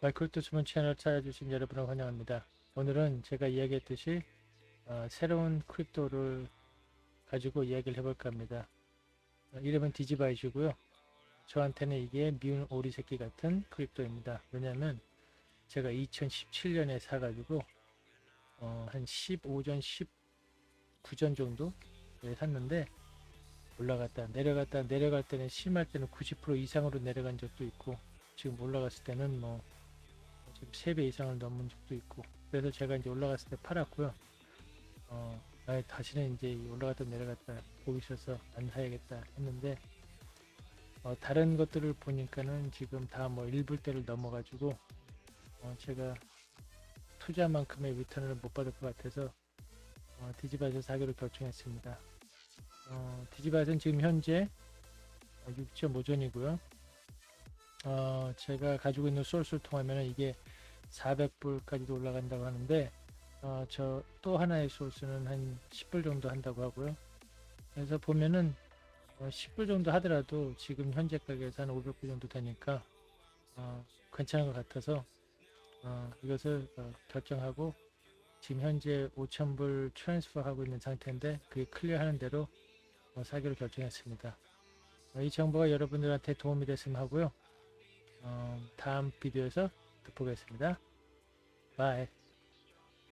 마이크로트 수문 채널 찾아주신 여러분을 환영합니다. 오늘은 제가 이야기했듯이 어, 새로운 크립토를 가지고 이야기를 해볼까 합니다. 어, 이름은 디지바이시고요. 저한테는 이게 미운 오리 새끼 같은 크립토입니다. 왜냐하면 제가 2017년에 사가지고 어, 한 15전, 19전 정도에 샀는데 올라갔다 내려갔다 내려갈 때는 심할 때는 90% 이상으로 내려간 적도 있고 지금 올라갔을 때는 뭐 지금 3배 이상을 넘은 적도 있고 그래서 제가 이제 올라갔을 때 팔았고요 어 아, 다시는 이제 올라갔다 내려갔다 싫어서 안 사야겠다 했는데 어, 다른 것들을 보니까는 지금 다 뭐 1불대를 넘어가지고 어, 제가 투자만큼의 리턴을 못 받을 것 같아서 어, 디지바에서 사기로 결정했습니다. 어, 디지바에서는 지금 현재 6.5전이고요. 어, 제가 가지고 있는 소스를 통하면 이게 400불까지도 올라간다고 하는데 어, 저 또 하나의 소스는 한 10불 정도 한다고 하고요. 그래서 보면은 어, 10불 정도 하더라도 지금 현재 가격에서 한 500불 정도 되니까 어, 괜찮은 것 같아서 어, 이것을 어, 결정하고 지금 현재 5,000불 트랜스퍼 하고 있는 상태인데 그게 클리어 하는 대로 어, 사기로 결정했습니다. 어, 이 정보가 여러분들한테 도움이 됐으면 하고요. 어, 다음 비디오에서 또 보겠습니다. 바이.